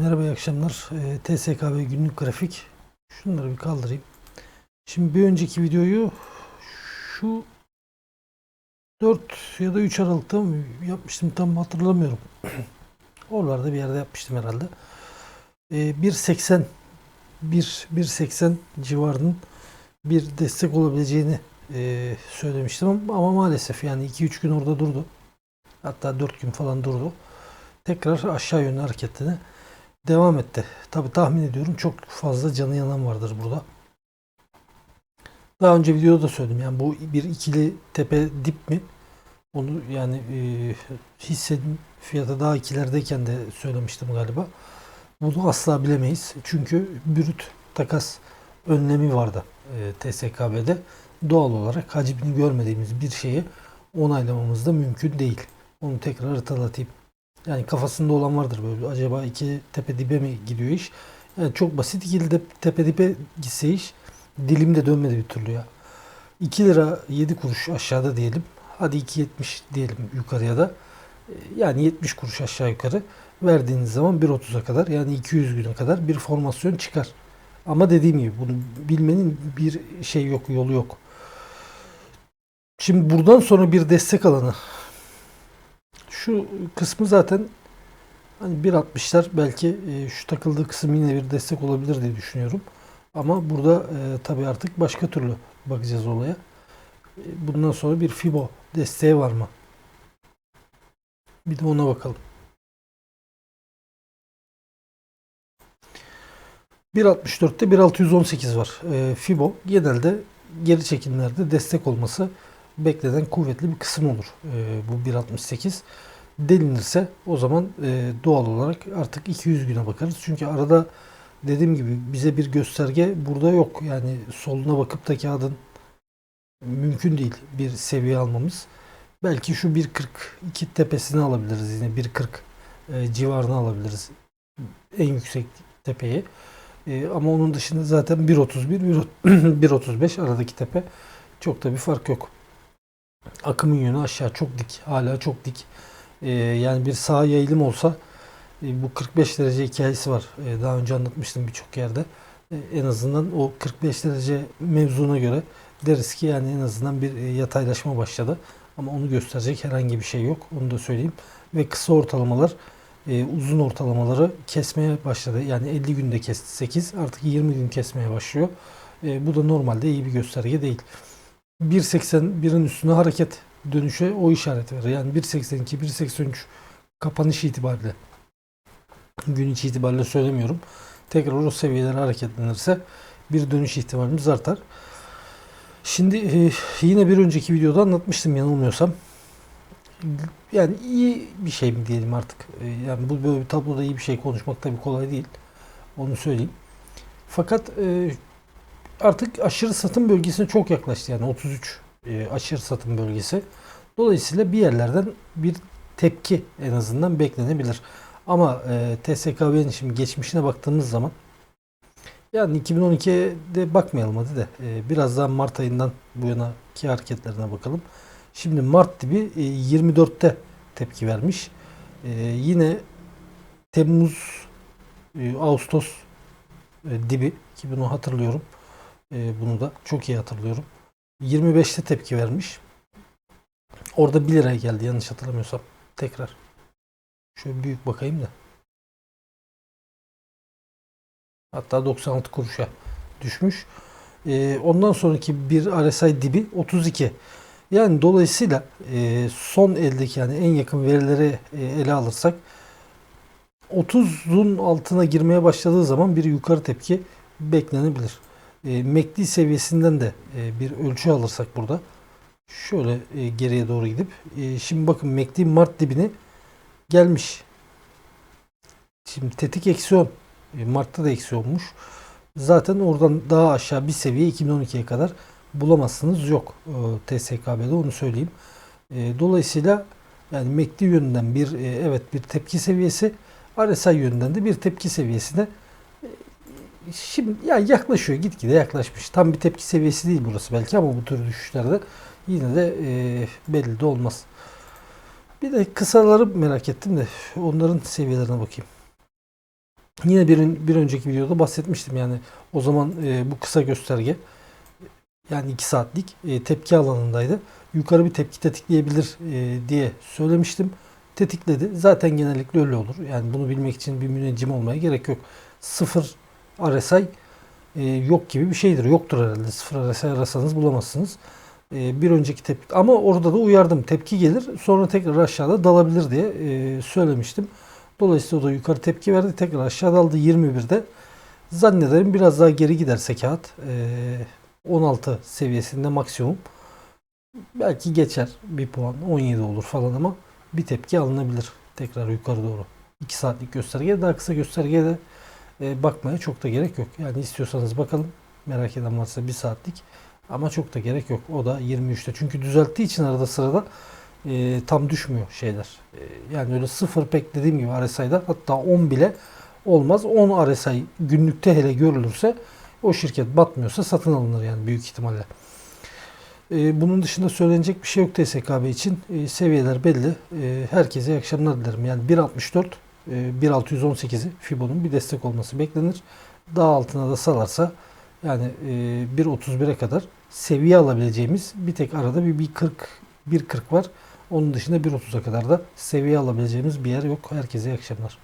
Merhaba iyi akşamlar. Ee, TSKB günlük grafik. Şunları bir kaldırayım. Şimdi bir önceki videoyu şu 4 ya da 3 Aralık'ta mı yapmıştım tam hatırlamıyorum. Oralarda bir yerde yapmıştım herhalde. Ee, 1.80 1 1.80 civarının bir destek olabileceğini e, söylemiştim ama maalesef yani 2-3 gün orada durdu. Hatta 4 gün falan durdu. Tekrar aşağı yönlü hareketine devam etti. Tabi tahmin ediyorum çok fazla canı yanan vardır burada. Daha önce videoda da söyledim yani bu bir ikili tepe dip mi? Onu yani e, hissenin fiyatı daha ikilerdeyken de söylemiştim galiba. Bunu asla bilemeyiz. Çünkü brüt takas önlemi vardı e, TSKB'de. Doğal olarak hacmini görmediğimiz bir şeyi onaylamamız da mümkün değil. Onu tekrar hatırlatayım. Yani kafasında olan vardır böyle acaba iki tepe dibe mi gidiyor iş? Yani çok basit ikili tepe dibe gitse iş dilim de dönmedi bir türlü ya. 2 lira 7 kuruş aşağıda diyelim. Hadi 2.70 diyelim yukarıya da. E, Yani 70 kuruş aşağı yukarı verdiğiniz zaman 1.30'a kadar yani 200 güne kadar bir formasyon çıkar. Ama dediğim gibi bunu bilmenin bir şey yok, yolu yok. Şimdi buradan sonra bir destek alanı şu kısmı zaten hani 1.60'lar belki e, şu takıldığı kısım yine bir destek olabilir diye düşünüyorum. Ama burada e, tabii artık başka türlü bakacağız olaya. E, bundan sonra bir Fibo desteği var mı? Bir de ona bakalım. 1.64'te 1.618 var. E, Fibo genelde geri çekimlerde destek olması beklenen kuvvetli bir kısım olur. E, bu 1.68 delinirse o zaman e, doğal olarak artık 200 güne bakarız. Çünkü arada dediğim gibi bize bir gösterge burada yok. Yani soluna bakıp da kağıdın mümkün değil bir seviye almamız. Belki şu 1.42 tepesini alabiliriz yine 1.40 e, civarını alabiliriz. En yüksek tepeyi. E, ama onun dışında zaten 1.31 1.35 aradaki tepe çok da bir fark yok. Akımın yönü aşağı çok dik. Hala çok dik. Ee, yani bir sağ yayılım olsa e, bu 45 derece hikayesi var. E, daha önce anlatmıştım birçok yerde. E, en azından o 45 derece mevzuna göre deriz ki yani en azından bir e, yataylaşma başladı. Ama onu gösterecek herhangi bir şey yok. Onu da söyleyeyim. Ve kısa ortalamalar e, uzun ortalamaları kesmeye başladı. Yani 50 günde kesti 8 artık 20 gün kesmeye başlıyor. Bu da normalde iyi bir gösterge değil. 1.81'in üstüne hareket dönüşe o işaret verir. Yani 1.82, 1.83 kapanış itibariyle gün içi itibariyle söylemiyorum. Tekrar o seviyelere hareketlenirse bir dönüş ihtimalimiz artar. Şimdi e, yine bir önceki videoda anlatmıştım yanılmıyorsam. Yani iyi bir şey mi diyelim artık. E, yani bu böyle bir tabloda iyi bir şey konuşmak tabii kolay değil. Onu söyleyeyim. Fakat e, artık aşırı satım bölgesine çok yaklaştı. Yani 33 e, aşırı satım bölgesi. Dolayısıyla bir yerlerden bir tepki en azından beklenebilir. Ama e, TSKB'nin şimdi geçmişine baktığımız zaman yani 2012'de bakmayalım hadi de e, biraz daha Mart ayından bu yanaki hareketlerine bakalım. Şimdi Mart dibi e, 24'te tepki vermiş. E, yine Temmuz, e, Ağustos e, dibi ki bunu hatırlıyorum. E, bunu da çok iyi hatırlıyorum. 25'te tepki vermiş. Orada 1 liraya geldi yanlış hatırlamıyorsam. Tekrar. Şöyle büyük bakayım da. Hatta 96 kuruşa düşmüş. Ee, ondan sonraki bir RSI dibi 32. Yani dolayısıyla e, son eldeki yani en yakın verileri e, ele alırsak 30'un altına girmeye başladığı zaman bir yukarı tepki beklenebilir. E, MACD seviyesinden de e, bir ölçü alırsak burada şöyle e, geriye doğru gidip e, şimdi bakın MACD Mart dibine gelmiş. Şimdi tetik eksi 10. E, Mart'ta da eksi olmuş. Zaten oradan daha aşağı bir seviye 2012'ye kadar bulamazsınız yok e, TSKB'de onu söyleyeyim. E, dolayısıyla yani MACD yönünden bir e, evet bir tepki seviyesi RSI yönünden de bir tepki seviyesine şimdi yani yaklaşıyor gitgide yaklaşmış. Tam bir tepki seviyesi değil burası belki ama bu tür düşüşlerde yine de e, belli de olmaz. Bir de kısaları merak ettim de onların seviyelerine bakayım. Yine bir, bir önceki videoda bahsetmiştim yani o zaman e, bu kısa gösterge yani 2 saatlik e, tepki alanındaydı. Yukarı bir tepki tetikleyebilir e, diye söylemiştim. Tetikledi. Zaten genellikle öyle olur. Yani bunu bilmek için bir müneccim olmaya gerek yok. Sıfır RSI e, yok gibi bir şeydir. Yoktur herhalde. Sıfır RSI arasanız bulamazsınız. E, bir önceki tepki ama orada da uyardım. Tepki gelir sonra tekrar aşağıda dalabilir diye e, söylemiştim. Dolayısıyla o da yukarı tepki verdi. Tekrar aşağı daldı 21'de. Zannederim biraz daha geri giderse kağıt e, 16 seviyesinde maksimum. Belki geçer bir puan 17 olur falan ama bir tepki alınabilir tekrar yukarı doğru. 2 saatlik gösterge daha kısa göstergeye de e, bakmaya çok da gerek yok. Yani istiyorsanız bakalım merak eden varsa 1 saatlik ama çok da gerek yok. O da 23'te. Çünkü düzelttiği için arada sırada e, tam düşmüyor şeyler. E, yani öyle sıfır pek dediğim gibi RSI'da hatta 10 bile olmaz. 10 RSI günlükte hele görülürse o şirket batmıyorsa satın alınır yani büyük ihtimalle. E, bunun dışında söylenecek bir şey yok TSKB için. E, seviyeler belli. E, herkese iyi akşamlar dilerim. Yani 1.64 e, 1.618'i Fibo'nun bir destek olması beklenir. Daha altına da salarsa yani e, 1.31'e kadar seviye alabileceğimiz bir tek arada bir 1.40 1.40 var. Onun dışında 1.30'a kadar da seviye alabileceğimiz bir yer yok. Herkese iyi akşamlar.